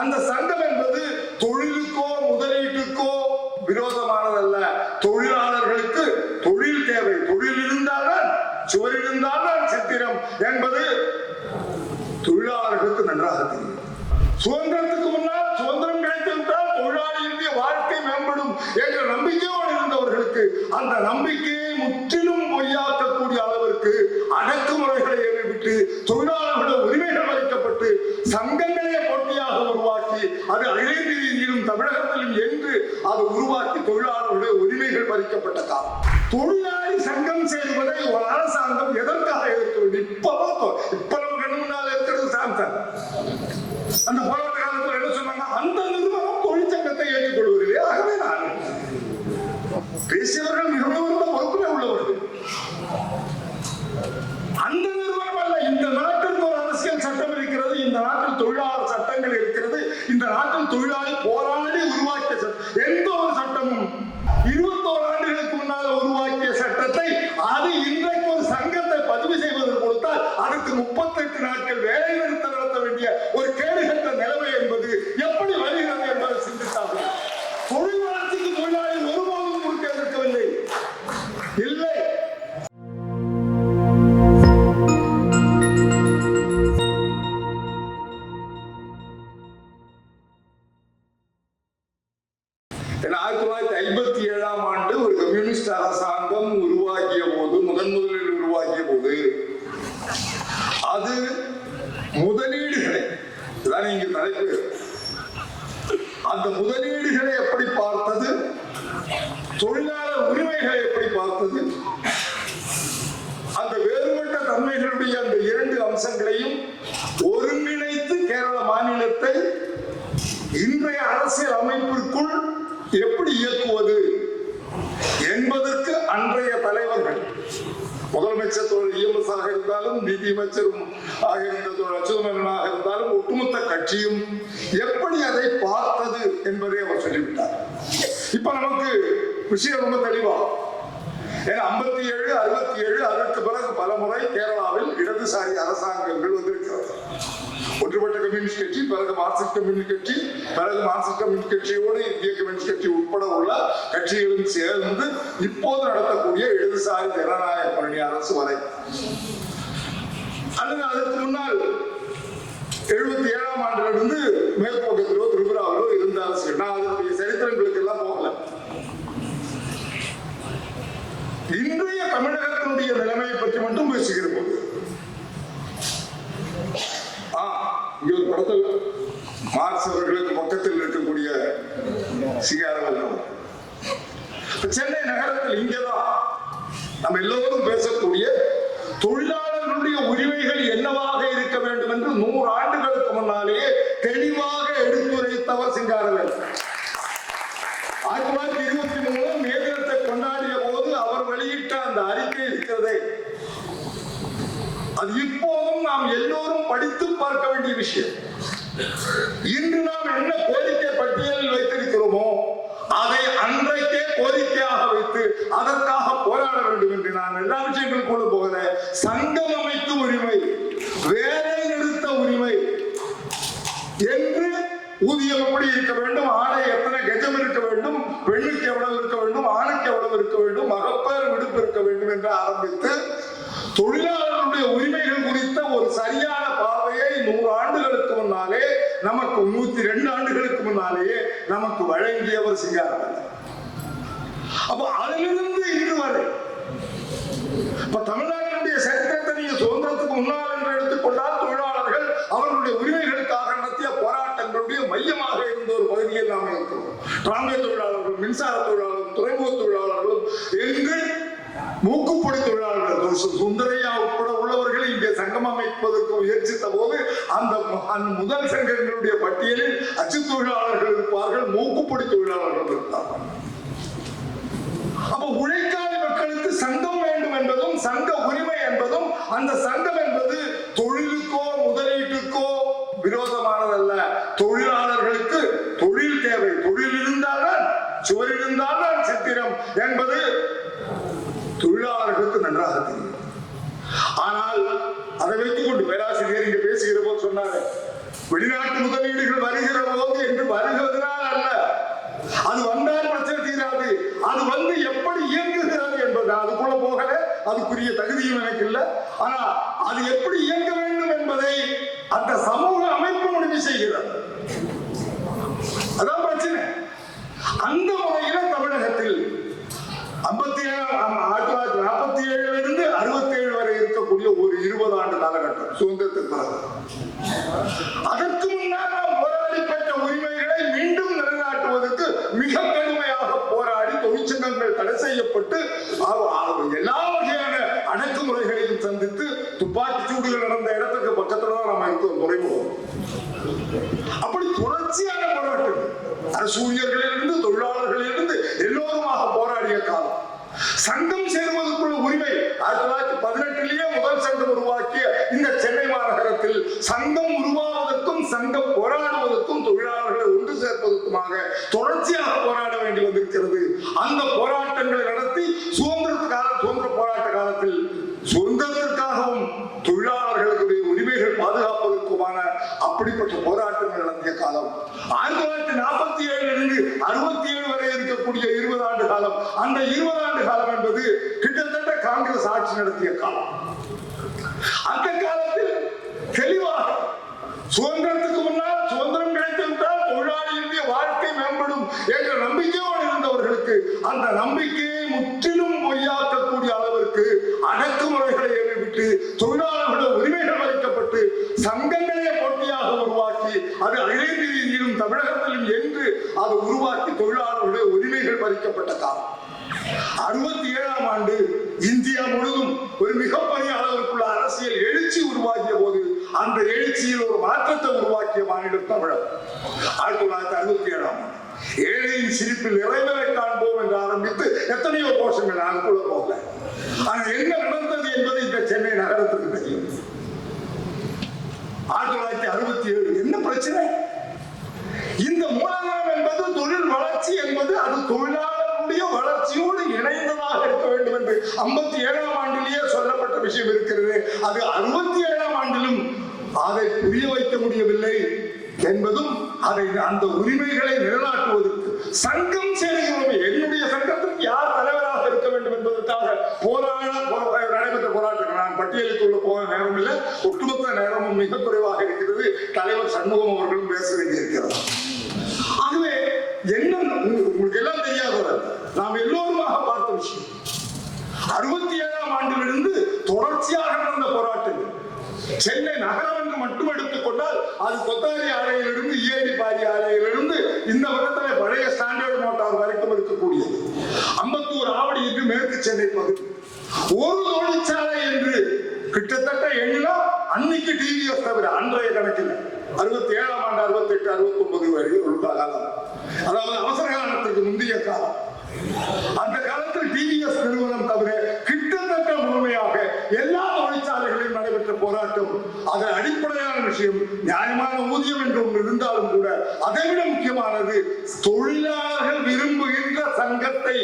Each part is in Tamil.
அந்த சங்கம் என்பது தொழிலுக்கோ முதலீட்டுக்கோ விரோதமானதல்ல. தொழிலாளர்களுக்கு தொழில் தேவை. தொழில் இருந்தால்தான் சுவர் இருந்தால்தான் சித்திரம் என்பது தொழிலாளர்களுக்கு நன்றாக தெரியும். சுதந்திரத்துக்கு முன்னால் சுதந்திரம் கிடைத்திருந்தால் தொழிலாளியினுடைய வாழ்க்கை மேம்படும் என்ற நம்பிக்கையோடு இருந்தவர்களுக்கு அந்த நம்பிக்கை முற்றிலும் பொய்யாக்கக்கூடிய அளவிற்கு அடக்குமுறைகளை ஏறிவிட்டு தொழிலாளர்களுடைய உரிமைகள் மறைக்கப்பட்டு சங்கங்களே போட்டியாக உருவாக்கி அது அகில ரீதியிலும் தமிழகத்திலும் என்று அது உருவாக்கி தொழிலாளர்களுடைய உரிமைகள் காலம். தொழிலாளி சங்கம் செய்வதை ஒரு அரசாங்கம் எதற்காக எதிர்க்க வேண்டும் இப்பவும் இப்ப நம்ம கண்ணு முன்னால் இருக்கிறது சாம்சங். அந்த போராட்ட காலத்துல என்ன சொன்னாங்க அந்த நிறுவனம் தொழிற்சங்கத்தை ஏற்றுக்கொள்வதில்லை. ஆகவே நான் பேசியவர்கள் மிகவும் ஒரு இருந்த இருந்தாலும் ஒட்டுமொத்த கட்சியும் எப்படி அதை பார்த்தது என்பதை அவர் சொல்லிவிட்டார். இப்ப நமக்கு விஷயம் ரொம்ப தெளிவா. ஏன்னா ஐம்பத்தி ஏழு அறுபத்தி ஏழு அதற்கு பிறகு பல முறை கேரளாவில் இடதுசாரி அரசாங்கங்கள் வந்திருக்கிறது. ஒன்றுபட்ட கம்யூனிஸ்ட் கட்சி பிறகு மார்க்சிஸ்ட் கம்யூனிஸ்ட் கட்சி பிறகு மார்க்சிஸ்ட் கம்யூனிஸ்ட் கட்சியோடு இந்திய கம்யூனிஸ்ட் கட்சி உட்பட உள்ள கட்சிகளும் சேர்ந்து இப்போது நடத்தக்கூடிய இடதுசாரி ஜனநாயக பழனி அரசு வரை. அல்லது அதற்கு முன்னால் எழுபத்தி ஏழாம் ஆண்டிலிருந்து மேற்குவங்கத்திலோ திரிபுராவிலோ இருந்த அரசுகள் நான் அதனுடைய சரித்திரங்களுக்கு எல்லாம் போகல. இன்றைய தமிழகத்தினுடைய நிலைமையை பற்றி மட்டும் பேசுகிற போது ஆ, இங்க ஒரு படத்தில் மார்க்ஸ் அவர்களுக்கு பக்கத்தில் இருக்கக்கூடிய சிகாரவல் சென்னை நகரத்தில் இங்கேதான் நம்ம எல்லோரும் பேசக்கூடிய தொழிலாளர்களுடைய உரிமைகள் என்னவாக இருக்க வேண்டும் என்று நூறு ஆண்டுகளுக்கு முன்னாலே தெளிவாக எடுத்துரைத்தவர் சிங்காரவேல். ஆயிரத்தி தொள்ளாயிரத்தி இருபத்தி மூணு மே தினத்தை கொண்டாடிய போது அவர் வெளியிட்ட அந்த அறிக்கை இருக்கிறதே. அது இப்போதும் நாம் எல்லோரும் படித்து பார்க்க வேண்டிய விஷயம். இன்று நாம் என்ன கோரிக்கை பட்டியலில் வைத்திருக்கிறோமோ அதை அன்றைக்கே கோரிக்கையாக அதற்காக போராட வேண்டும் என்று நான் எல்லா விஷயங்களுக்குள்ள போகல. சங்கம் அமைக்கும் உரிமை வேலை நிறுத்த உரிமை. என்று ஊதியம் எப்படி இருக்க வேண்டும்? ஆடை எத்தனை கஜம் இருக்க வேண்டும்? பெண்ணுக்கு எவ்வளவு இருக்க வேண்டும்? ஆணுக்கு எவ்வளவு இருக்க வேண்டும்? மகப்பேர் விடுப்பு இருக்க வேண்டும் என்று ஆரம்பித்து தொழிலாளர்களுடைய உரிமைகள் குறித்த ஒரு சரியான பார்வையை நூறு ஆண்டுகளுக்கு முன்னாலே நமக்கு நூத்தி ரெண்டு ஆண்டுகளுக்கு முன்னாலேயே நமக்கு வழங்கியவர் சிங்காரவேலர் அப்ப அதிலிருந்து இன்று வரை. இப்ப தமிழ்நாட்டினுடைய சரித்திரத்தை நீங்க சுதந்திரத்துக்கு முன்னால் என்று எடுத்துக்கொண்டால் தொழிலாளர்கள் அவர்களுடைய உரிமைகளுக்காக நடத்திய போராட்டங்களுடைய மையமாக இருந்த ஒரு பகுதியில் நாம் இருக்கிறோம் டிராம்பே தொழிலாளர்கள் மின்சார தொழிலாளர்கள் துறைமுக தொழிலாளர்களும் எங்கு மூக்குப்பொடி தொழிலாளர்கள் சுந்தரையா உட்பட உள்ளவர்கள் இங்கே சங்கம் அமைப்பதற்கு முயற்சித்த போது அந்த அந்த முதல் சங்கங்களுடைய பட்டியலில் அச்சு தொழிலாளர்கள் இருப்பார்கள் மூக்குப்பொடி தொழிலாளர்கள் இருப்பார்கள். அப்ப உழைக்காத மக்களுக்கு சங்கம் வேண்டும் என்பதும் சங்க உரிமை என்பதும் அந்த சங்கம் என்பது தொழிலுக்கோ முதலீட்டுக்கோ விரோதமானதல்ல. தொழிலாளர்களுக்கு தொழில் தேவை. தொழில் இருந்தால்தான் சுவர் இருந்தால்தான் சித்திரம் என்பது தொழிலாளர்களுக்கு நன்றாக தெரியும். ஆனால் அதை வைத்துக் கொண்டு பேராசிரியர் இங்கு பேசுகிற போது சொன்னாரு வெளிநாட்டு முதலீடுகள் வருகிற போது என்று வருகிறதுனால் அல்ல அது வந்தால் பிரச்சனை தீராது அது வந்து எப்படி இயங்குகிறது என்பது அதுக்குள்ள போகல அதுக்குரிய தகுதியும் எனக்கு இல்லை ஆனா அது எப்படி இயங்க வேண்டும் என்பதை அந்த சமூக அமைப்பு முடிவு செய்கிறது. அதான் பிரச்சனை. அந்த முறையில தமிழகத்தில் ஐம்பத்தி ஏழாம் ஆயிரத்தி தொள்ளாயிரத்தி நாற்பத்தி ஏழுல இருந்து அறுபத்தி ஏழு வரை இருக்கக்கூடிய ஒரு இருபது ஆண்டு காலகட்டம் சுதந்திரத்துக்கு பிறகு. அதற்கு முன்னால் நாம் போராடி பெற்ற உரிமைகளை மீண்டும் நிலைநாட்டுவதற்கு மிக கடுமையாக போராடி தொழிற்சங்கங்கள் தடை செய்யப்பட்டு எல்லா துப்பாக்கி சூடுகள் நடந்த இடத்துக்கு பக்கத்துல தான் நம்ம இருக்கோம் துறைமுகம் அப்படி தொடர்ச்சியான போராட்டம். அரசூழியர்களிலிருந்து தொழிலாளர்களிலிருந்து எல்லோருமாக போராடிய காலம். சங்கம் சேருவதற்குள்ள உரிமை ஆயிரத்தி தொள்ளாயிரத்தி பதினெட்டிலேயே முதல் சங்கம் உருவாக்கிய இந்த சென்னை மாநகரத்தில் சங்கம் உருவாவதற்கும் சங்கம் போராடுவதற்கும் தொழிலாளர்களை ஒன்று சேர்ப்பதற்குமாக தொடர்ச்சியாக போராட வேண்டி வந்திருக்கிறது அந்த போராட்டங்களை நடத்தி சுதந்திரத்துக்காக சுதந்திர போராட்ட காலத்தில் சுதந்திரத்திற்காகவும் தொழிலாளர்களுடைய உரிமைகள் பாதுகாப்பதற்குமான அப்படிப்பட்ட போராட்டங்கள் நடத்திய காலம் ஆயிரத்தி தொள்ளாயிரத்தி நாற்பத்தி ஏழுல இருந்து அறுபத்தி ஏழு வரை இருக்கக்கூடிய இருபது ஆண்டு காலம் அந்த இருபது ஆண்டு காலம் என்பது கிட்டத்தட்ட நடத்திய காலம். அந்த காலத்தில் தெளிவாக சுதந்திரத்துக்கு முன்னால் சுதந்திரம் கிடைத்திருந்தால் தொழிலாளிகளுடைய வாழ்க்கை மேம்படும் என்ற நம்பிக்கையோடு இருந்தவர்களுக்கு அந்த நம்பிக்கையை முற்றிலும் பொய்யாக்கக்கூடிய அளவிற்கு அடக்குமுறைகளை ஏறிவிட்டு தொழிலாளர்களுடைய உரிமைகள் மறைக்கப்பட்டு சங்கங்களே போட்டியாக உருவாக்கி அது அகில ரீதியிலும் தமிழகத்திலும் என்று அதை உருவாக்கி தொழிலாளர்களுடைய உரிமைகள் பறிக்கப்பட்ட காலம். அறுபத்தி ஏழாம் ஆண்டு இந்தியா முழுதும் ஒரு மிகப்பெரிய அளவிற்குள்ள அரசியல் எழுச்சி உருவாக்கிய போது அந்த எழுச்சியில் ஒரு மாற்றத்தை உருவாக்கிய மாநிலம் தமிழகம். ஆயிரத்தி தொள்ளாயிரத்தி அறுபத்தி ஏழாம் ஏழையின் சிரிப்பில் நிறைவேற காண்போம் என்று ஆரம்பித்து எத்தனையோ கோஷங்கள் அதுக்குள்ள போகல. ஆனா என்ன நடந்தது என்பது இந்த சென்னை நகரத்துக்கு தெரியும். ஆயிரத்தி தொள்ளாயிரத்தி அறுபத்தி ஏழு என்ன பிரச்சனை? இந்த மூலதனம் என்பது தொழில் வளர்ச்சி என்பது அது தொழிலாளர்களுடைய வளர்ச்சியோடு இணைந்ததாக இருக்க என்று ஐம்பத்தி ஏழாம் ஆண்டிலேயே சொல்லப்பட்ட விஷயம் இருக்கிறது. அது அறுபத்தி ஏழாம் ஆண்டிலும் அதை புரிய வைக்க முடியவில்லை என்பதும் அதை அந்த உரிமைகளை நிலைநாட்டுவதற்கு. சங்கம் சேர்கிறோம் என்னுடைய சங்கத்திற்கு யார் தலைவராக இருக்க வேண்டும் என்பதற்காக போராட நடைபெற்ற போராட்டங்கள். நான் பட்டியலுக்குள்ள போக நேரம் இல்லை. ஒட்டுமொத்த நேரமும் மிக குறைவாக இருக்கிறது. தலைவர் சண்முகம் அவர்களும் பேச வேண்டியிருக்கிறது. ஆகவே என்ன உங்களுக்கு உங்களுக்கு எல்லாம் தெரியாதவர் நாம் எல்லோருமாக பார்த்த விஷயம். அறுபத்தி ஏழாம் ஆண்டிலிருந்து தொடர்ச்சியாக நடந்த போராட்டங்கள் சென்னை நகரம் என்று மட்டும் எடுத்துக்கொண்டால் அது கொத்தாரி ஆலையிலிருந்து இஏடி பாரி ஆலையிலிருந்து இந்த பக்கத்தில் பழைய ஸ்டாண்டர்ட் மோட்டார் வரைக்கும் இருக்கக்கூடியது. அம்பத்தூர் ஆவடி என்று மேற்கு சென்னை பகுதி. ஒரு தொழிற்சாலை என்று கிட்டத்தட்ட எண்ணினா அன்னைக்கு டிவிஎஸ் தவிர அன்றைய கணக்கில் அறுபத்தி ஏழாம் ஆண்டு அறுபத்தி எட்டு அறுபத்தி ஒன்பது வரை உள்ள காலம். அதாவது அவசர காலத்துக்கு முந்தைய காலம். அந்த டிவிஎஸ் நிறுவனம் தவிர கிட்டத்தட்ட முழுமையாக எல்லா தொழிற்சாலைகளிலும் நடைபெற்ற போராட்டம். அதன் அடிப்படையான விஷயம் நியாயமான ஊதியம் என்று ஒன்று இருந்தாலும் கூட அதைவிட முக்கியமானது தொழிலாளர்கள் விரும்புகின்ற சங்கத்தை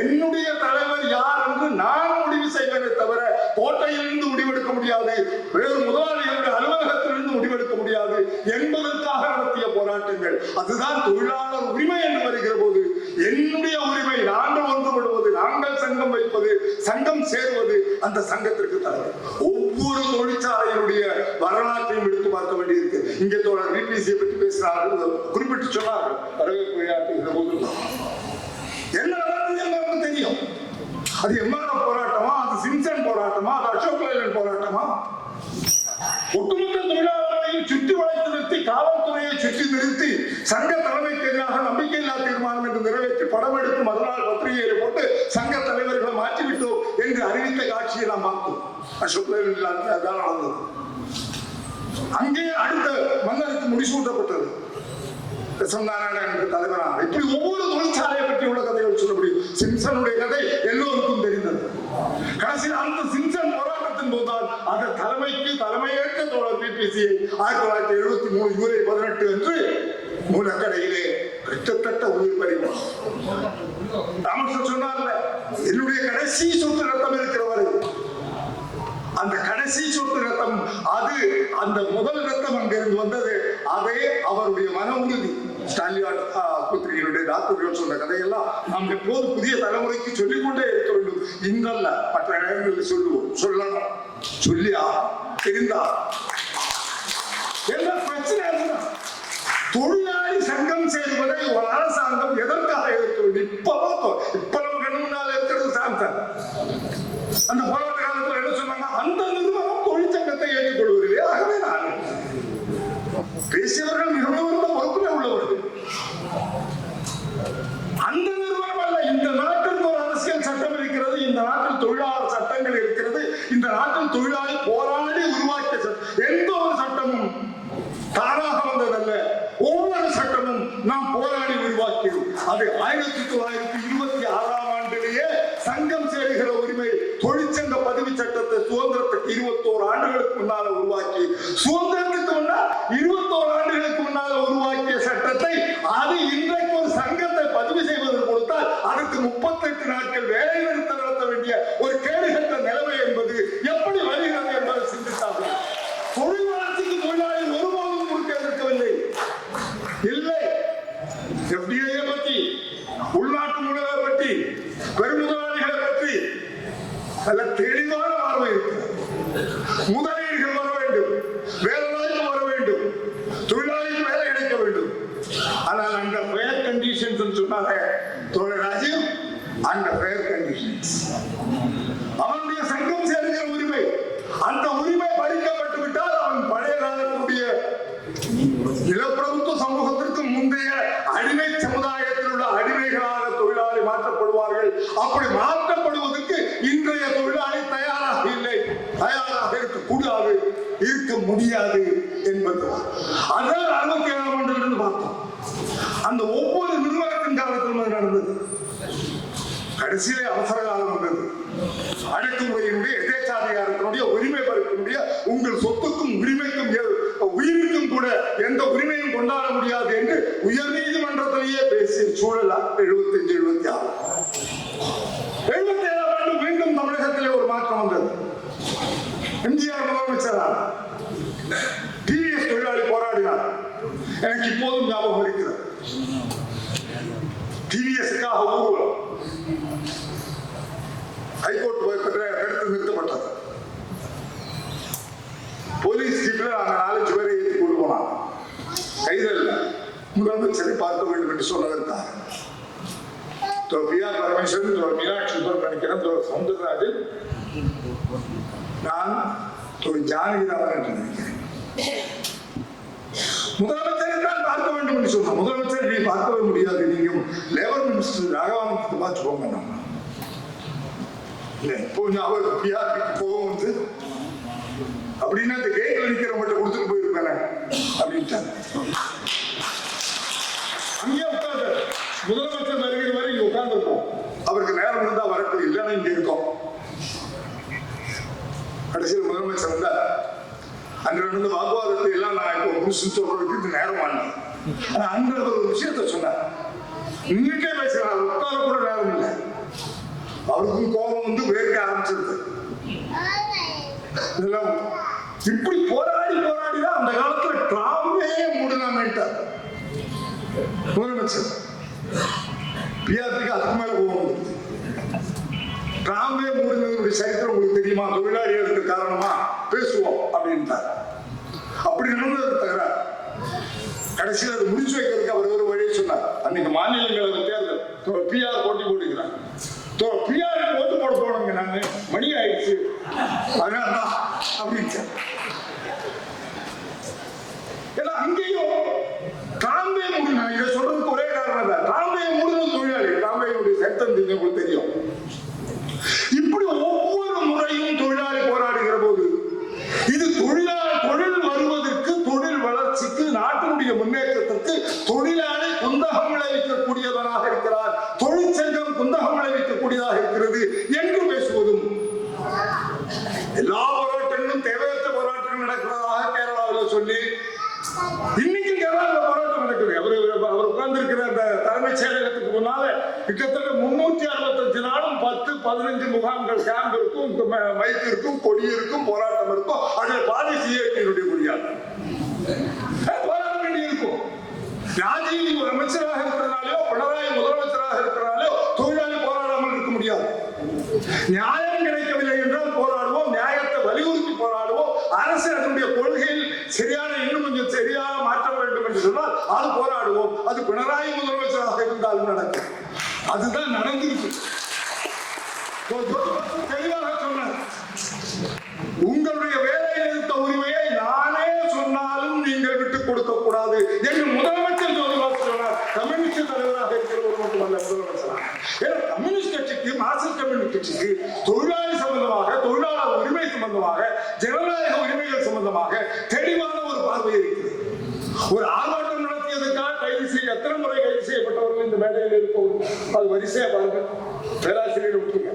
என்னுடைய தலைவர் யார் என்று நான் முடிவு செய்வதை தவிர கோட்டையிலிருந்து முடிவெடுக்க முடியாது வேறு முதலாளிகளுடைய அலுவலகத்திலிருந்து முடிவெடுக்க முடியாது என்பதற்காக நடத்திய போராட்டங்கள். அதுதான் தொழிலாளர் உரிமை என்று வருகிற போது என்னுடைய உரிமை நாங்கள் ஒன்றுபடுவது நாங்கள் சங்கம் வைப்பது சங்கம் சேருவது அந்த சங்கத்திற்கு தலைவர். ஒவ்வொரு தொழிற்சாலையினுடைய வரலாற்றையும் எடுத்து பார்க்க வேண்டியிருக்கு. இங்கே தோழர் பிபிசியை பற்றி பேசுகிறார்கள் குறிப்பிட்டு சொன்னார்கள். வரவேற்பு போது. என்ன நடந்தது தெரியும். அது எம்மா போராட்டமா அது சிம்சன் போராட்டமா அது அசோக் லைலன் போராட்டமா ஒட்டுமொத்த தொழிலாளர்களையும் சுற்றி வளைத்து நிறுத்தி காவல்துறையை சுற்றி நிறுத்தி சங்க தலைமைக்கு எதிராக நம்பிக்கையில்லா தீர்மானம் என்று நிறைவேற்றி படம் எடுத்து மறுநாள் பத்திரிகையில போட்டு சங்க தலைவர்களை மாற்றிவிட்டோம் என்று அறிவித்த காட்சியை நாம் அசோக் லைலன் நடந்தது அங்கே அடுத்த மன்னருக்கு முடிசூட்டப்பட்டது நாராயணன் என்ற இப்படி ஒவ்வொரு தொழிற்சாலையை பற்றி உள்ள கதைகள் சொல்ல முடியும் சிம்சனுடைய கதை எல்லோருக்கும் தெரிந்தது. கடைசியில் அந்த சிம்சன் போராட்டத்தின் போதுதான் அந்த தலைமைக்கு தலைமையேற்ற தோழர் பிபிசி ஆயிரத்தி தொள்ளாயிரத்தி எழுபத்தி மூணு ஜூலை பதினெட்டு அன்று மூலக்கடையிலே கிட்டத்தட்ட உயிர் ராமகிருஷ்ணன் சொன்னார்ல என்னுடைய கடைசி சொத்து ரத்தம் இருக்கிற கடைசி சொட்டு ரத்தம். அது அந்த முதல் ரத்தம் அங்கிருந்து வந்தது. அதே அவருடைய மன உறுதி. ஸ்டான்லி ஆஸ்பத்திரியினுடைய டாக்டர்கள் சொன்ன கதையெல்லாம் நாம் எப்போது புதிய தலைமுறைக்கு சொல்லிக்கொண்டே இருக்க வேண்டும். இன்றல்ல மற்ற இடங்களில் சொல்லுவோம். சொல்லணும். சொல்லியா? தெரிந்தா? என்ன பிரச்சனை தொழிலாளி சங்கம் செய்வதை ஒரு அரசாங்கம் எதற்காக எதிர்க்க இப்பவும் இப்ப பார்த்தோம் இப்ப நம்ம கண்ணு முன்னால் இருக்கிறது சாந்தன் அந்த போராட்ட காலத்துல என்ன சொன்னாங்க அந்த நிறுவனம் தொழிற்சங்கத்தை ஏற்றுக்கொள்வதில்லை ஆகவே நான் பேசியவர்கள் மிக உயர்ந்த பொறுப்பில் உள்ளவர்கள் அந்த நிறுவனம் அல்ல இந்த நாட்டிற்கு ஒரு அரசியல் சட்டம் இருக்கிறது இந்த நாட்டில் தொழிலாளர் சட்டங்கள் இருக்கிறது இந்த நாட்டில் தொழிலாளி போராடி உருவாக்கிய சட்டம் எந்த ஒரு சட்டமும் தானாக வந்ததல்ல ஒவ்வொரு சட்டமும் நாம் போராடி உருவாக்கியது அது ஆயிரத்தி தொள்ளாயிரத்தி இருபத்தி ஆறாம் ஆண்டிலேயே சங்கம் சேருகிற உரிமை தொழிற்சங்க பதிவு சட்டத்தை சுதந்திரத்துக்கு இருபத்தோரு ஆண்டுகளுக்கு முன்னால உருவாக்கி சுதந்திரத்துக்கு முன்னால் இருபத்தோரு ஆண்டுகளுக்கு முன்னால உருவாக்கிய சட்டத்தை அது இன்றைக்கு ஒரு சங்கத்தை பதிவு செய்வதற்கு கொடுத்தால் அதுக்கு முப்பத்தெட்டு நாட்கள் வேலை நிறுத்தம் நடத்த வேண்டிய ஒரு கேடுகட்ட நிலைமை என்பது எப்படி வருகிறது என்பதை சிந்தித்தார்கள் தொழில் வளர்ச்சிக்கு தொழிலாளி ஒருபோதும் கொடுக்க எதிர்க்கவில்லை இல்லை எஃப்டிஐ பற்றி உள்நாட்டு முதலை பற்றி பெருமுதலாளிகளை பற்றி நல்ல தெளிவான பார்வை இருக்கிறது முதலில் வர வேண்டும் வேலைவாய்ப்பு வர வேண்டும் தொழிலாளிக்கு வேலை கிடைக்க வேண்டும் ஆனால் அந்த ஃபேர் கண்டிஷன்ஸ் சொன்னாங்க தோழர் ராஜீவ் அந்த ஃபேர் கண்டிஷன்ஸ் அவனுடைய சங்கம் சேருகிற உரிமை அந்த உரிமை பறிக்கப்பட்டு விட்டால் அவன் பழைய காலத்துடைய நிலப்பிரபுத்துவ சமூகத்திற்கு முந்தைய அடிமை சமுதாயத்தில் உள்ள அடிமைகளாக தொழிலாளி மாற்றப்படுவார்கள் அப்படி மாற்றப்படுவதற்கு இன்றைய தொழிலாளி தயாராக இல்லை தயாராக இருக்கக்கூடாது இருக்க முடியாது என்பது அதான் அறுபத்தி ஏழாம் ஆண்டிலிருந்து பார்த்தோம் அந்த ஒவ்வொரு நிறுவனத்தின் காலத்திலும் அது நடந்தது கடைசியிலே அவசர காலம் வந்தது. அடக்குமுறையினுடைய எதேச்சாதிகாரத்தினுடைய உரிமை பறிக்கக்கூடிய உங்கள் சொத்துக்கும் உரிமைக்கும் உயிருக்கும் கூட எந்த உரிமையும் கொண்டாட முடியாது என்று உயர் நீதிமன்றத்திலேயே பேசிய சூழல்? எழுபத்தஞ்சு எழுபத்தி ஆறு. எழுபத்தி ஏழாம் ஆண்டு மீண்டும் தமிழகத்திலே ஒரு மாற்றம் வந்தது. எம்ஜிஆர் முதலமைச்சரான டிவிஎஸ் தொழிலாளி போராடினார். எனக்கு இப்போதும் ஞாபகம் இருக்கிறது. டிவிஎஸ்க்காக ஊர்வலம். ஹைகோர்ட் போய்கிட்ட எடுத்து நிறுத்தப்பட்டது போலீஸ் ஜீப்ல நாங்க நாலஞ்சு பேரை ஏற்றி கொண்டு போனாங்க. கைதல்ல முதலமைச்சரை பார்க்க வேண்டும் என்று சொன்னதற்காக. தோ பிஆர் பரமேஸ்வரன் தோ மீனாட்சி நினைக்கிறேன் தோ சவுந்தரராஜன் நான் ஒரு ஜானகிராமன் என்று நினைக்கிறேன். முதலமைச்சரை தான் பார்க்க வேண்டும் என்று சொன்னோம் முதலமைச்சர் நீ பார்க்கவே முடியாது. நீங்க லேபர் மினிஸ்டர் ராகவானந்தத்தை பார்த்து போங்க. நம்ம இல்லை இப்போ அவர் பிஆர்பிக்கு போகும் வந்து அப்படின்னா இந்த கேட்ல நிக்கிறவங்கள்ட்ட கொடுத்துட்டு போயிருப்பேன் அப்படின்ட்டாங்க அங்கே உட்கார்ந்து முதலமைச்சர் வருகிற வரை இங்க உட்கார்ந்துருப்போம். அவருக்கு நேரம் இருந்தா வரட்டும் இல்லைன்னா இங்க இருக்கோம். கடைசியில் முதலமைச்சர் வந்தா அன்று நடந்த வாக்குவாதத்தை எல்லாம் நான் இப்போ முடிச்சு சொல்றதுக்கு இது நேரம் ஆனா அன்று ஒரு விஷயத்த சொன்னார். இன்னைக்கே பேசுறாரு உட்கார அவருக்கும் கோபம் வந்து வேர்க்க ஆரம்பிச்சிருக்கு இப்படி போராடி போராடி தான் அந்த காலத்துல டிராமே மூடலாமேட்டார் முதலமைச்சர் பிஆர்டிக்கு அதுக்கு மேல கோபம் டிராமே மூடினதுடைய சரித்திரம் உங்களுக்கு தெரியுமா? தொழிலாளிகளுக்கு காரணமா? பேசுவோம் அப்படின்ட்டார். அப்படி நடந்தது தவிர கடைசியில் அது முடிச்சு வைக்கிறதுக்கு அவர் ஒரு வழியை சொன்னார். அன்னைக்கு மாநிலங்களவை தேர்தல். பிஆர் போட்டி போட்டுக்கிறாங்க பிள்ளையாருக்கு ஓட்டு போட போனோங்க நாங்க மணி ஆயிடுச்சு. அதனால தான் அப்படின்னு இருக்கும் மைக் இருக்கும் கொடி இருக்கும் போராட்டம் இருக்கும். அதுல பாதி சிஐடியினுடைய முடியாது அமைச்சராக இருக்கிறனாலோ பினராயி முதலமைச்சராக இருக்கிறனாலோ தொழிலாளி போராடாமல் இருக்க முடியாது. நியாயம் கிடைக்கவில்லை என்றால் போராடுவோம் நியாயத்தை வலியுறுத்தி போராடுவோம். அரசு அதனுடைய கொள்கையில் சரியான இன்னும் கொஞ்சம் சரியாக மாற்ற வேண்டும் என்று சொன்னால் அது போராடுவோம். அது பினராயி முதலமைச்சராக இருந்தாலும் நடக்கும். அதுதான் நடந்திருக்கு. தெளிவாக சொன்னார் உங்களுடைய வேலை நிறுத்த உரிமையை நானே சொன்னாலும் நீங்கள் விட்டுக் கொடுக்க கூடாது என்று முதலமைச்சர் ஜோதிபாபு சொன்னார் கம்யூனிஸ்ட் தலைவராக இருக்கிறவர் மட்டுமல்ல முதலமைச்சராக. ஏன்னா கம்யூனிஸ்ட் கட்சிக்கு மார்க்சிஸ்ட் கம்யூனிஸ்ட் கட்சிக்கு தொழிலாளி சம்பந்தமாக தொழிலாளர் உரிமை சம்பந்தமாக ஜனநாயக உரிமைகள் சம்பந்தமாக தெளிவான ஒரு பார்வை இருக்கிறது. ஒரு ஆர்ப்பாட்டம் நடத்தியதுக்காக கைது செய்ய எத்தனை முறை கைது செய்யப்பட்டவர்கள் இந்த மேடையில் இருப்பவர்கள்? அது வரிசையா பாருங்க பேராசிரியர் விட்டுருங்க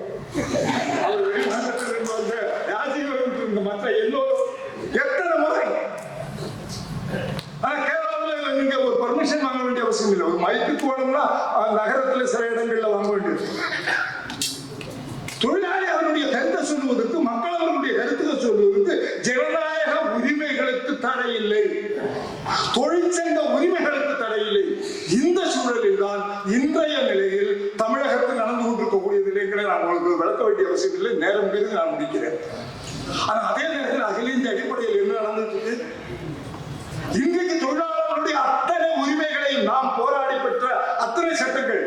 அவர் வெளிநாட்டில் இருந்து வந்த ராஜீவன் இந்த மற்ற எல்லோரும் எத்தனை முறை ஆனா கேரளாவில் நீங்க ஒரு பர்மிஷன் வாங்க வேண்டிய அவசியம் இல்லை ஒரு மைக்கு போனோம்னா அஹ், நகரத்துல சில இடங்கள்ல வாங்க வேண்டியது தொழிலாளி அவருடைய கருத்தை சொல்லுவதற்கு மக்கள் அவருடைய கருத்துக்கள் சொல்வதற்கு ஜனநாயக உரிமைகளுக்கு தடை இல்லை தொழிற்சங்க உரிமைகளுக்கு தடை இல்லை இந்த சூழலில் தான் இன்றைய நிலையில் தமிழகத்தில் நடந்து கொண்டிருக்கக்கூடிய நிலைகளை நான் உங்களுக்கு விளக்க வேண்டிய அவசியம் இல்லை நேரம் மீது நான் முடிக்கிறேன் ஆனா அதே நேரத்தில் அகில இந்திய அடிப்படையில் என்ன நடந்துட்டு இருக்கு இன்றைக்கு தொழிலாளர்களுடைய அத்தனை உரிமைகளையும் நாம் போராடி பெற்ற அத்தனை சட்டங்கள்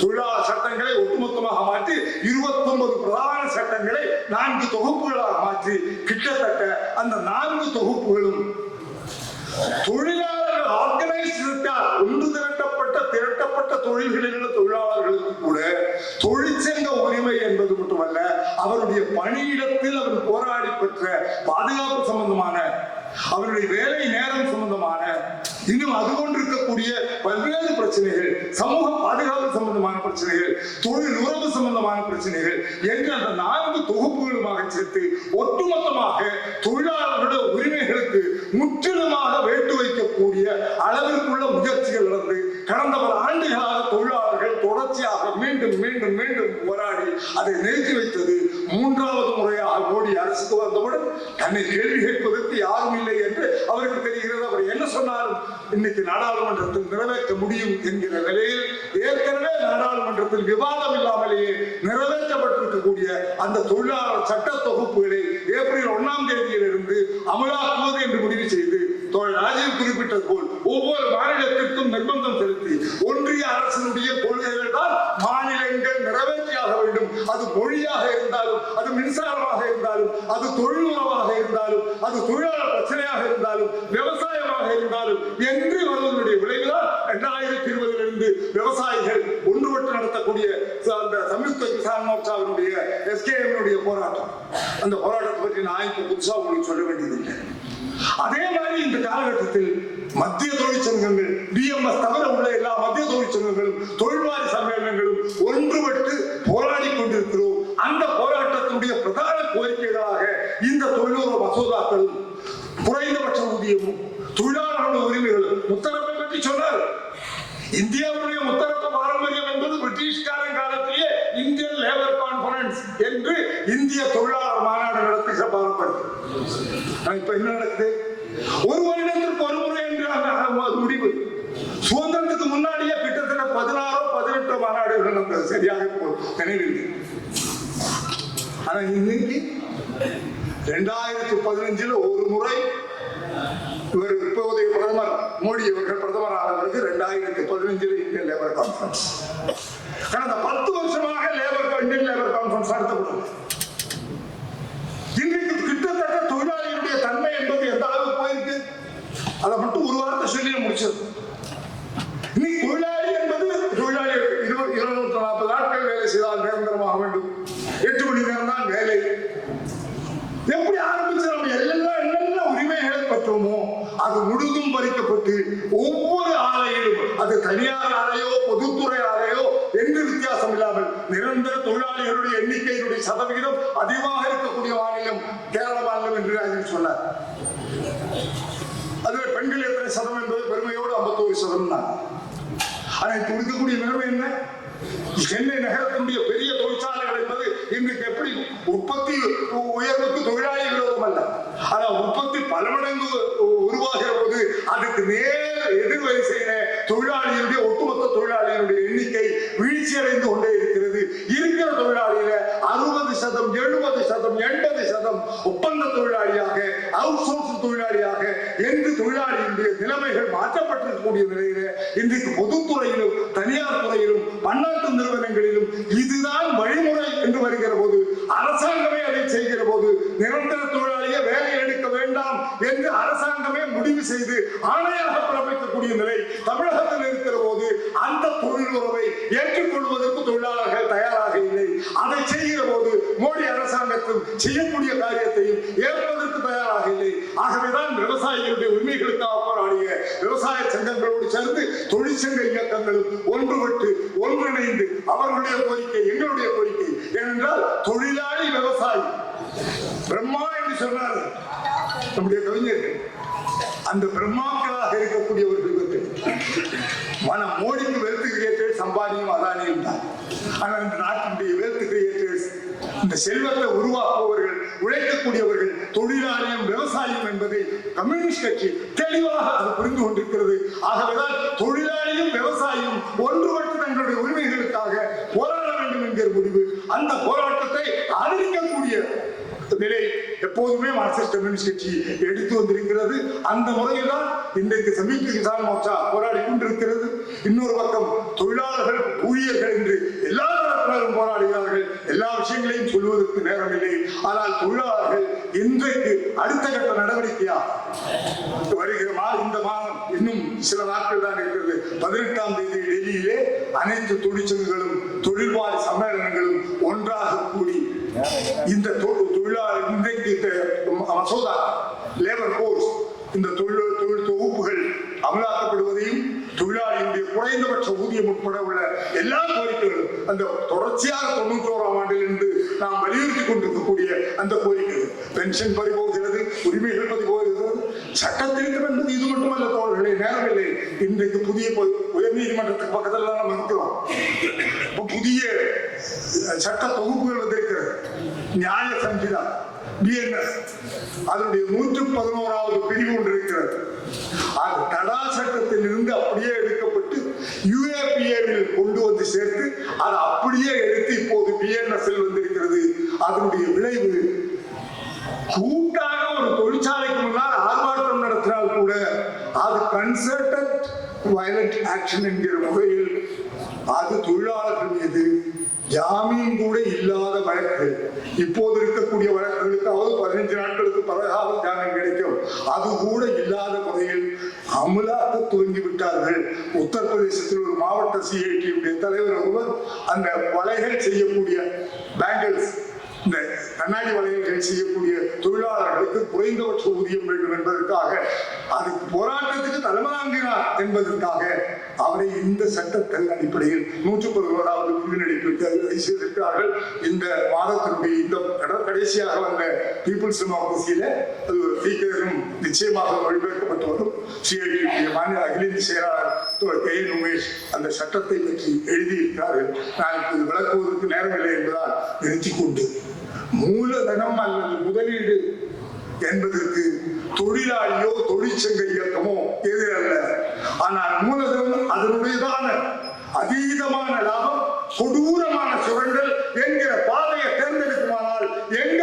தொழிலாளர் சட்டங்களை ஒட்டுமொத்தமாக மாற்றி 29 பிரதான சட்டங்களை நான்கு தொகுப்புகளாக மாற்றி கிட்டத்தட்ட அந்த நான்கு தொகுப்புகளும் தொழிலாளர்கள் ஆர்கனைஸ் ஒன்று திரட்ட திரட்டப்பட்ட தொழில்களில் உள்ள தொழிலாளர்களுக்கு கூட தொழிற்சங்க உரிமை என்பது மட்டுமல்ல அவருடைய பணியிடத்தில் அவர் போராடி பெற்ற பாதுகாப்பு சம்பந்தமான அவருடைய வேலை நேரம் சம்பந்தமான இன்னும் அது கொண்டிருக்கக்கூடிய பல்வேறு பிரச்சனைகள் சமூக பாதுகாப்பு சம்பந்தமான பிரச்சனைகள் தொழில் உறவு சம்பந்தமான பிரச்சனைகள் என்று அந்த நான்கு தொகுப்புகளுமாக சேர்த்து ஒட்டுமொத்தமாக தொழிலாளர்களுடைய உரிமைகளுக்கு முற்றிலுமாக வேட்டு வைக்கக்கூடிய அளவிற்குள்ள முயற்சிகள் நடந்து கடந்த பல ஆண்டுகளாக தொழிலாளர்கள் தொடர்ச்சியாக மீண்டும் மீண்டும் மீண்டும் போராடி அதை நிறுத்தி வைத்தது மூன்றாவது முறையாக மோடி அரசுக்கு வந்தவுடன் தன்னை கேள்வி கேட்பதற்கு யாரும் இல்லை என்று அவருக்கு தெரிகிறது. அவர் என்ன சொன்னாலும் இன்னைக்கு நாடாளுமன்றத்தில் நிறைவேற்ற முடியும் என்கிற நிலையில் ஏற்கனவே நாடாளுமன்றத்தில் விவாதம் இல்லாமலேயே நிறைவேற்றப்பட்டிருக்கக்கூடிய அந்த தொழிலாளர் சட்ட தொகுப்புகளை ஏப்ரல் ஒன்னாம் தேதியிலிருந்து அமலாக்குவது என்று முடிவு செய்து குறிப்பிட்டது போல் ஒவ்வொரு மாநிலத்திற்கும் நிர்பந்தம் செலுத்தி ஒன்றிய அரசினுடைய கொள்கைகள் தான் மாநிலங்கள் நிறைவேற்றியாக வேண்டும். அது மொழியாக இருந்தாலும் அது மின்சாரமாக இருந்தாலும் அது தொழில் உறவாக இருந்தாலும் அது தொழிலாளர் பிரச்சனையாக இருந்தாலும் விவசாயமாக இருந்தாலும் என்று வருவதனுடைய விளைவுதான் இரண்டாயிரத்தி இருபதிலிருந்து விவசாயிகள் ஒன்றுபட்டு நடத்தக்கூடிய அந்த சம்யுக்த கிசான் மோர்ச்சாவினுடைய எஸ்கேஎம் போராட்டம். அந்த போராட்டத்தை பற்றி நான் இப்போ புதுசாக உங்களுக்கு சொல்ல வேண்டியதில்லை. அதே மாதிரி இந்த காலகட்டத்தில் மத்திய தொழிற்சங்கங்கள் பிஎம்எஸ் தவிர உள்ள எல்லா மத்திய தொழிற்சங்கங்களும் தொழில்வாரி சம்மேளனங்களும் ஒன்றுபட்டு போராடி கொண்டிருக்கிறோம். அந்த போராட்டத்தினுடைய பிரதான கோரிக்கைகளாக இந்த தொழிலோர மசோதாக்களும் குறைந்தபட்ச ஊதியமும் தொழிலாளர்களுடைய உரிமைகளும் முத்தரப்பை பற்றி சொன்னார். இந்தியாவுடைய முத்தரப்பு பாரம்பரியம் என்பது பிரிட்டிஷ்காரன் காலத்திலேயே இந்தியன் லேபர் கான்பரன்ஸ் என்று இந்திய தொழிலாளர் மாநாடு இப்ப என்ன நடக்குது? ஒரு வருடத்திற்கு ஒரு முறை என்று முடிவு. சுதந்திரத்துக்கு முன்னாடியே கிட்டத்தட்ட பதினாறோ பதினெட்டோ மாநாடுகள் நடந்தது சரியாக இப்போ நினைவில் ஆனா இன்னைக்கு ரெண்டாயிரத்தி பதினஞ்சுல ஒரு முறை இவர் இப்போதைய பிரதமர் மோடி இவர்கள் பிரதமர் ஆனவருக்கு ரெண்டாயிரத்து ரெண்டாயிரத்தி பதினஞ்சில் இந்தியன் லேபர் கான்ஃபரன்ஸ். கடந்த பத்து வருஷமாக லேபர் இந்தியன் லேபர் கான்பரன்ஸ் நடத்தப்படுது இன்றைக்கு கிட்டத்தட்ட தொழிலாளிகளுடைய தன்மை என்பது எந்த அளவுக்கு போயிருக்கு அதை மட்டும் ஒரு வாரத்தை சொல்லி முடிச்சது. இன்னைக்கு தொழிலாளி என்பது தொழிலாளி இருபது இருநூத்தி நாற்பது நாட்கள் வேலை செய்தால் நிரந்தரமாக வேண்டும். எட்டு மணி நேரம் தான் வேலை. எப்படி ஆரம்பிச்சு நம்ம எல்லாம் என்னென்ன உரிமைகளை பெற்றோமோ அது முழுதும் பறிக்கப்பட்டு ஒவ்வொரு ஆலையிலும் அது தனியார் ஆலையோ பொதுத்துறை ஆலையோ எந்த வித்தியாசம் இல்லாமல் நிரந்தர தொழிலாளிகளுடைய எண்ணிக்கையினுடைய சதவிகிதம் அதிகமாக இருக்கக்கூடிய மாநிலம் கேரள மாநிலம் என்று ராஜன் சொன்னார். அதுவே பெண்கள் ஏழு சதம் என்பது பெருமையோடு ஐம்பத்தோரு சதம் தான். ஆனா இப்ப இருக்கக்கூடிய நிலைமை என்ன? சென்னை நகரத்தினுடைய பெரிய தொழிற்சாலைகள் என்பது இன்றைக்கு எப்படி உற்பத்தி உயர்வுக்கு தொழிலாளி விரோதம் அல்ல. ஆனா உற்பத்தி பல மடங்கு உருவாகிற போது அதுக்கு நேர் எதிர்வரிசையில தொழிலாளிகளுடைய ஒட்டுமொத்த தொழிலாளிகளுடைய எண்ணிக்கை வீழ்ச்சி அடைந்து கொண்டே இருக்கிறது. இருக்கிற தொழிலாளியில அறுபது சதம் எழுபது சதம் எண்பது சதம் ஒப்பந்த தொழிலாளியாக அவுட் சோர்ஸ் தொழிலாளியாக மாற்றப்பட்டிருக்கக்கூடிய நிலையில இன்றைக்கு பொதுத்துறையிலும் தனியார் துறையிலும் பன்னாட்டு நிறுவனங்களிலும் இதுதான் வழிமுறை என்று வருகிற போது அரசாங்கமே அதை செய்கிற போது நிரந்தர தொழிலாளியை வேலை எடுக்க வேண்டாம் என்று அரசாங்கமே முடிவு செய்து ஆணையாக பிறப்பிக்கக்கூடிய நிலை தமிழகத்தில் இருக்கிற போது அந்த தொழில் உறவை ஏற்றுக்கொள்வதற்கு தொழிலாளர்கள் தயாராக இல்லை அதை செய்கிற போது மோடி செய்யக்கூடிய காரியத்தையும் ஏற்பதற்கு தயாராக இல்லை. ஆகவேதான் விவசாயிகளுடைய உரிமைகளுக்காக போராடிய விவசாய சங்கங்களோடு சேர்ந்து தொழிற்சங்க இயக்கங்களும் ஒன்றுபட்டு ஒன்றிணைந்து அவர்களுடைய கோரிக்கை எங்களுடைய கோரிக்கை ஏனென்றால் தொழிலாளி விவசாயி. பிரம்மா என்று சொன்னார். நம்முடைய கவிஞர்கள் அந்த பிரம்மாக்களாக இருக்கக்கூடியவர்கள் இவர்கள். மனம் மோடிக்கு வெறுத்துக்கிறேன் சம்பாதியும் அம்பானியும் அதானியும் தான். ஆனால் இந்த செல்வத்தை உருவாக்குபவர்கள் உழைக்கக்கூடியவர்கள் தொழிலாளியும் விவசாயம் என்பதை கம்யூனிஸ்ட் கட்சி தெளிவாக அது புரிந்து கொண்டிருக்கிறது. ஆகவேதான் தொழிலாளியும் விவசாயியும் ஒன்றுபட்டு தங்களுடைய உரிமைகளுக்காக போராட வேண்டும் என்கிற முடிவு அந்த போராட்டத்தை ஆதரிக்கக்கூடிய நிலை எப்போதுமே மார்க்சிஸ்ட் கம்யூனிஸ்ட் கட்சி எடுத்து வந்திருக்கிறது. அந்த முறையில் தான் இன்றைக்கு சமீப கிசான் மோர்ச்சா போராடி கொண்டிருக்கிறது. இன்னொரு பக்கம் தொழிலாளர்கள் ஊழியர்கள் என்று எல்லா தரப்பினரும் போராடுகிறார்கள். எல்லா விஷயங்களையும் சொல்வதற்கு நேரமில்லை. ஆனால் தொழிலாளர்கள் இன்றைக்கு அடுத்த கட்ட நடவடிக்கையா? வருகிற மா இந்த மாதம் இன்னும் சில நாட்கள் தான் இருக்கிறது. பதினெட்டாம் தேதி டெல்லியிலே அனைத்து தொழிற்சங்கங்களும் தொழில்வாரி சம்மேளனங்களும் ஒன்றாக கூடி இந்த தொழிலாளர் இன்றைக்கு மசோதா லேபர் கோர்ஸ் இந்த தொழில் தொழில் தொகுப்புகள் அமலாக்கப்படுவதையும் தொழிலாளியுடைய குறைந்தபட்ச ஊதியம் உட்பட உள்ள எல்லா அந்த தொடர்ச்சியாக தொண்ணூற்றி ஓராம் ஆண்டிலிருந்து நாம் வலியுறுத்தி கொண்டிருக்கக்கூடிய அந்த கோரிக்கை. பென்ஷன் பறிபோகிறது உரிமைகள் பறிபோகிறது சட்ட திருத்தம் என்பது இது மட்டுமல்ல தோழர்களே நேரமில்லை. இன்றைக்கு புதிய உயர் நீதிமன்றத்துக்கு பக்கத்துல நம்ம இருக்கிறோம் இப்ப புதிய சட்ட தொகுப்புகள் வந்திருக்கிறது நியாய சஞ்சிதா பிஎன்எஸ் அதனுடைய நூற்று பதினோராவது பிரிவு ஒன்று இருக்கிறது அது தடா சட்டத்தில் இருந்து அப்படியே எடுக்கப்பட்டு யுஏபிஏவில் கொண்டு சேர்த்து அதை அப்படியே எடுத்து இப்போது பிஎன்எஸ்எல் வந்திருக்கிறது. அதனுடைய விளைவு கூட்டாக ஒரு தொழிற்சாலைக்கு முன்னால் ஆர்ப்பாட்டம் நடத்தினால் கூட அது கன்சல்டன்ட் வயலண்ட் ஆக்ஷன் என்கிற முறையில் அது தொழிலாளர்கள் மீது ஜாமீன் கூட இல்லாத வழக்கு. இப்போது இருக்கக்கூடிய வழக்குகளுக்காவது பதினைஞ்சு நாட்களுக்கு பிறகாவது ஜாமீன் கிடைக்கும். அது கூட இல்லாத முறையில் அமலாக துவங்கி விட்டார்கள் உத்தரப்பிரதேசத்தில் ஒரு மாவட்ட சிஐடியுடைய தலைவர் ஒருவர் அந்த வலைகள் செய்யக்கூடிய பேங்கிள்ஸ் இந்த கண்ணாடி வளையல்கள் செய்யக்கூடிய தொழிலாளர்களுக்கு குறைந்தபட்ச ஊதியம் வேண்டும் என்பதற்காக அது போராட்டத்துக்கு தலைமையாங்கினார் என்பதற்காக அவரை இந்த சட்டத்தின் அடிப்படையில் நூற்று பதினோராவது பிரிவினடிப்பிற்கு செய்திருக்கிறார்கள். இந்த மாதத்தினுடைய இந்த கட- கடைசியாக வந்த பீப்புள்ஸ் டெமோக்ரஸியில அது ஒரு சீக்கிரம் நிச்சயமாக மொழிபெயர்க்கப்பட்டு வரும். சிஐடி மாநில அகில இந்திய செயலாளர் கே. என் உமேஷ் அந்த சட்டத்தை பற்றி எழுதியிருக்கிறார்கள் நான் இப்போது விளக்குவதற்கு நேரமில்லை என்பதால் நிறுத்தி கொண்டு. மூலதனம் அல்லது முதலீடு என்பதற்கு தொழிலாளியோ தொழிற்சங்க இயக்கமோ எதிரல்ல. ஆனால் மூலதனம் அதனுடையதான அதீதமான லாபம் கொடூரமான சுரண்டல் என்கிற பாதையை தேர்ந்தெடுக்குமானால் எங்க